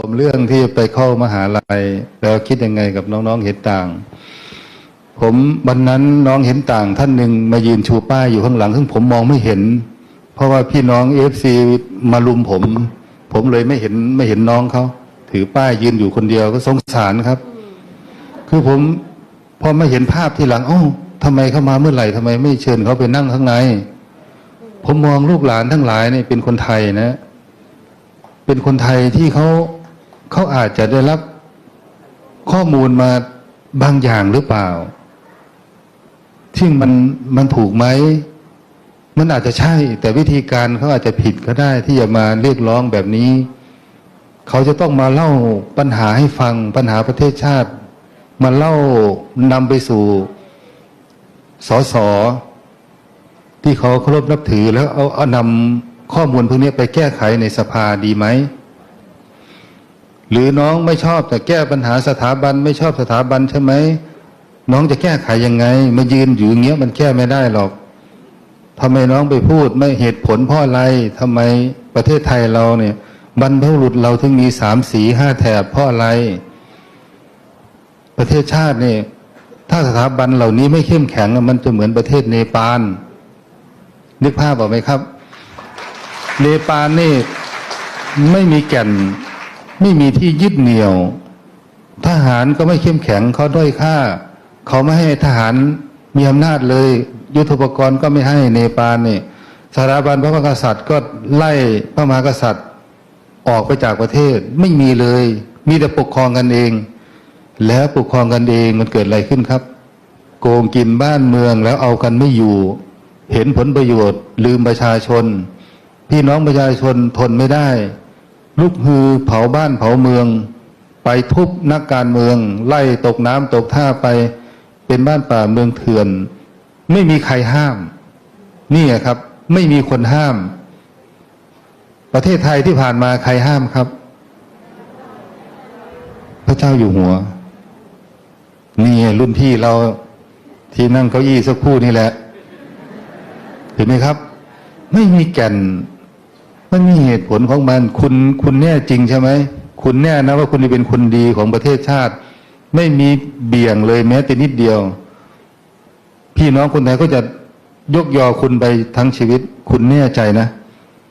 ผมเรื่องที่ไปเข้ามหาลัยแล้วคิดยังไงกับน้องๆเห็นต่าง ผมวันนั้นน้องเห็นต่าง ท่านหนึ่งมายืนชูป้ายอยู่ข้างหลัง ซึ่งผมมองไม่เห็น เพราะว่าพี่น้องเอฟซีมาลุมผม ผมเลยไม่เห็นไม่เห็นน้องเขาถือป้ายยืนอยู่คนเดียวก็สงสารครับ คือผมพอมาเห็นภาพที่หลังโอ้าทำไมเข้ามาเมื่อไหร่ทำไมไม่เชิญเขาไปนั่งข้างใน ผมมองลูกหลานทั้งหลายเนี่ยเป็นคนไทยนะ เป็นคนไทยที่เขา เขาอาจจะได้รับข้อมูลมาบางอย่างหรือเปล่า ที่มันมันถูกไหม มันอาจจะใช่ แต่วิธีการเขาอาจจะผิดก็ได้ที่จะมาเรียกร้องแบบนี้ เขาจะต้องมาเล่าปัญหาให้ฟังปัญหาประเทศชาติ มาเล่านำไปสู่สสที่เขาเคารพนับถือแล้วเอาเอานำข้อมูลพวกนี้ไปแก้ไขในสภาดีไหม หรือน้องไม่ชอบแต่แก้ปัญหาสถาบันไม่ชอบสถาบันใช่ไหมน้องจะแก้ไขยังไงมายืนอยู่เงี้ยมันแก้ไม่ได้หรอกทำไมน้องไปพูดไม่เหตุผลเพราะอะไรทำไมประเทศไทยเราเนี่ย บรรพบุรุษเราถึงมีสามสีห้าแถบเพราะอะไร ประเทศชาติเนี่ยถ้าสถาบันเหล่านี้ไม่เข้มแข็งมันจะเหมือนประเทศเนปาลนึกภาพออกไหมครับ เนปาลนี่ไม่มีแก่น ไม่มีที่ยึดเหนี่ยว ทหารก็ไม่เข้มแข็งเขาด้อยค่า เขาไม่ให้ทหารมีอำนาจเลย ยุทธปกรณ์ก็ไม่ให้เนปาลนี่สถาบันพระมหากษัตริย์ก็ไล่พระมหากษัตริย์ออกไปจากประเทศไม่มีเลย มีแต่ปกครองกันเอง แล้วปกครองกันเองมันเกิดอะไรขึ้นครับ โกงกินบ้านเมืองแล้วเอากันไม่อยู่ เห็นผลประโยชน์ ลืมประชาชน พี่น้องประชาชนทนไม่ได้ ลุกฮือเผาบ้านเผาเมือง ไปทุบนักการเมือง ไล่ตกน้ำตกท่าไปเป็นบ้านป่าเมืองเถื่อน ไม่มีใครห้าม นี่ครับ ไม่มีคนห้าม ประเทศไทยที่ผ่านมาใครห้ามครับ พระเจ้าอยู่หัว นี่รุ่นพี่เราที่นั่งเก้าอี้สักคู่นี่แหละเห็นไหมครับ ไม่มีแก่น มันมีเหตุผลของมัน คุณคุณแน่จริงใช่ไหมคุณแน่นะว่าคุณจะเป็นคนดีของประเทศชาติ ไม่มีเบี่ยงเลยแม้แต่นิดเดียว พี่น้องคนไทยก็จะยกยอคุณไปทั้งชีวิต คุณแน่ใจนะ